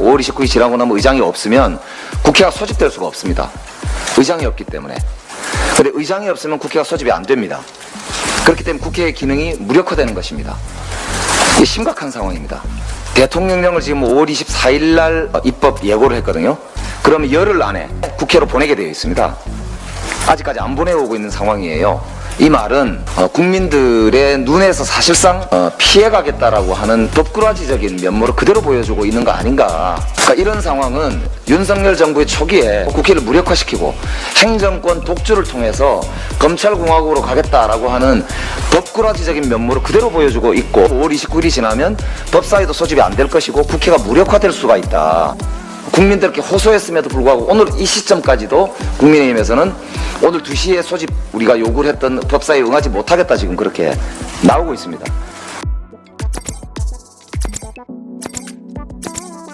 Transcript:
5월 29일 지나고 나면 의장이 없으면 국회가 소집될 수가 없습니다. 의장이 없기 때문에. 근데 의장이 없으면 국회가 소집이 안 됩니다. 그렇기 때문에 국회의 기능이 무력화되는 것입니다. 이게 심각한 상황입니다. 대통령령을 지금 5월 24일 날 입법 예고를 했거든요. 그러면 열흘 안에 국회로 보내게 되어 있습니다. 아직까지 안 보내오고 있는 상황이에요. 이 말은 어, 국민들의 눈에서 사실상 어, 피해가겠다라고 하는 법꾸라지적인 면모를 그대로 보여주고 있는 거 아닌가. 그러니까 이런 상황은 윤석열 정부의 초기에 국회를 무력화시키고 행정권 독주를 통해서 검찰공화국으로 가겠다라고 하는 법꾸라지적인 면모를 그대로 보여주고 있고 5월 29일이 지나면 법사위도 소집이 안 될 것이고 국회가 무력화될 수가 있다. 국민들께 호소했음에도 불구하고 오늘 이 시점까지도 국민의힘에서는 오늘 2시에 소집 우리가 요구를 했던 법사에 응하지 못하겠다 지금 그렇게 나오고 있습니다.